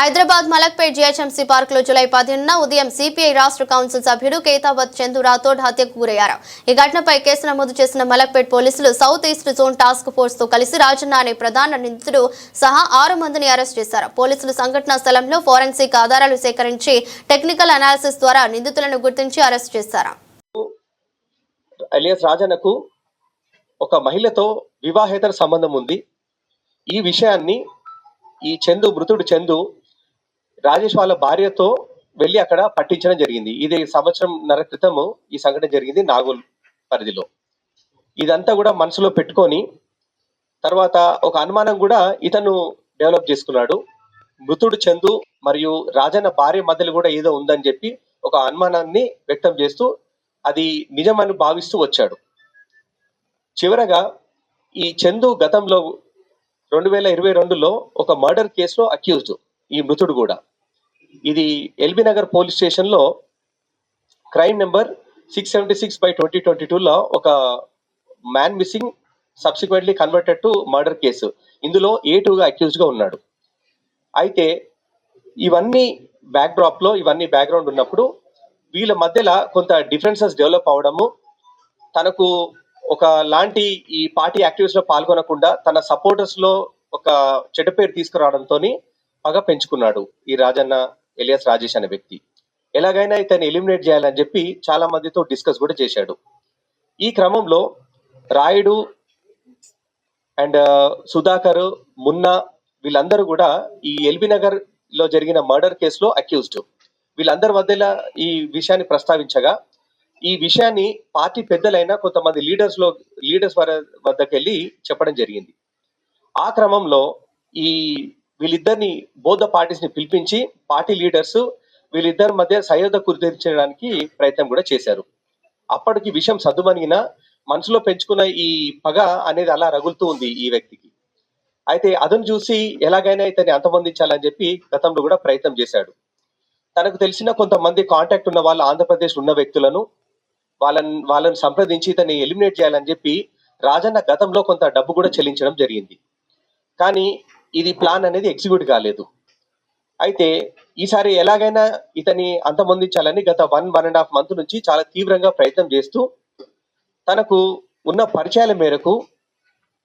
Hyderabad Malakpet GHMC పార్క్లో July పదిహేనున ఉదయం సిపిఐ రాష్ట్ర కౌన్సిల్ సభ్యుడు కేతావత్ చందు రాథోడ్ హత్యకు గురయ్యారు. ఈ ఘటనపై కేసు నమోదు చేసిన మలక్పేట్ పోలీసులు సౌత్ ఈస్ట్ జోన్ టాస్క్ ఫోర్స్తో కలిసి రాజన్న అనే ప్రధాన నిందితుడు సహా ఆరు మందిని అరెస్ట్ చేశారు. పోలీసులు సంఘటనా స్థలంలో ఫోరెన్సిక్ ఆధారాలు సేకరించి టెక్నికల్ అనాలిసిస్ ద్వారా నిందితులను గుర్తించి అరెస్ట్ చేశారు. అలియాస్ రాజన్నకు ఒక మహిళతో వివాహేతర సంబంధం ఉంది. ఈ విషయాన్ని ఈ చందు మృతుడు చందు రాజేష్ వాళ్ళ భార్యతో వెళ్ళి అక్కడ పట్టించడం జరిగింది. ఇది సంవత్సరం నర క్రితము ఈ సంఘటన జరిగింది నాగోల్ పరిధిలో. ఇదంతా కూడా మనసులో పెట్టుకొని తర్వాత ఒక అనుమానం కూడా ఇతను డెవలప్ చేసుకున్నాడు. మృతుడు చందు మరియు రాజన్న భార్య మధ్యలో కూడా ఏదో ఉందని చెప్పి ఒక అనుమానాన్ని వ్యక్తం చేస్తూ అది నిజమని భావిస్తూ వచ్చాడు. చివరగా ఈ చందు గతంలో రెండు వేల ఇరవై రెండులో ఒక మర్డర్ కేసులో అక్యూజ్డ్ ఈ మృతుడు కూడా. ఇది ఎల్బీ నగర్ పోలీస్ స్టేషన్లో crime number six seventy six by twenty twenty టూలో ఒక man missing subsequently converted to murder case. ఇందులో ఏ టూగా అక్యూజ్గా ఉన్నాడు. అయితే ఇవన్నీ బ్యాక్ డ్రాప్లో ఇవన్నీ బ్యాక్గ్రౌండ్ ఉన్నప్పుడు వీళ్ళ మధ్యలో కొంత డిఫరెన్సెస్ డెవలప్ అవడము తనకు ఒక లాంటి ఈ పార్టీ యాక్టివిటీస్లో పాల్గొనకుండా తన సపోర్టర్స్లో ఒక చెడ్డ పేరు తీసుకురావడంతో పగ పెంచుకున్నాడు ఈ రాజన్న ఎలియాస్ రాజేష్ అనే వ్యక్తి. ఎలాగైనా ఇతన్ని ఎలిమినేట్ చేయాలని చెప్పి చాలా మందితో డిస్కస్ కూడా చేశాడు. ఈ క్రమంలో రాయుడు అండ్ సుధాకర్ మున్నా వీళ్ళందరూ కూడా ఈ ఎల్బీ నగర్లో జరిగిన మర్డర్ కేసులో అక్యూజ్డ్. వీళ్ళందరి మధ్యలో ఈ విషయాన్ని ప్రస్తావించగా ఈ విషయాన్ని పార్టీ పెద్దలైన కొంతమంది లీడర్స్లో లీడర్స్ వద్దకు వెళ్ళి చెప్పడం జరిగింది. ఆ క్రమంలో ఈ వీళ్ళిద్దరిని బోధ పార్టీస్ని పిలిపించి పార్టీ లీడర్స్ వీళ్ళిద్దరి మధ్య సయోధ కుదిర్చడానికి ప్రయత్నం కూడా చేశారు. అప్పటికి విషయం సద్దుమణిగిన మనసులో పెంచుకున్న ఈ పగ అనేది అలా రగులుతూ ఉంది ఈ వ్యక్తికి. అయితే అతను చూసి ఎలాగైనా ఇతన్ని అంతమొందించాలని చెప్పి గతంలో కూడా ప్రయత్నం చేశాడు. తనకు తెలిసిన కొంతమంది కాంటాక్ట్ ఉన్న వాళ్ళు ఆంధ్రప్రదేశ్ ఉన్న వ్యక్తులను వాళ్ళని వాళ్ళని సంప్రదించి ఇతన్ని ఎలిమినేట్ చేయాలని చెప్పి రాజన్న గతంలో కొంత డబ్బు కూడా చెల్లించడం జరిగింది. కానీ ఇది ప్లాన్ అనేది ఎగ్జిక్యూట్ కాలేదు. అయితే ఈసారి ఎలాగైనా ఇతని అంతమొందించాలని గత one one and half month నుంచి చాలా తీవ్రంగా ప్రయత్నం చేస్తూ తనకు ఉన్న పరిచయాల మేరకు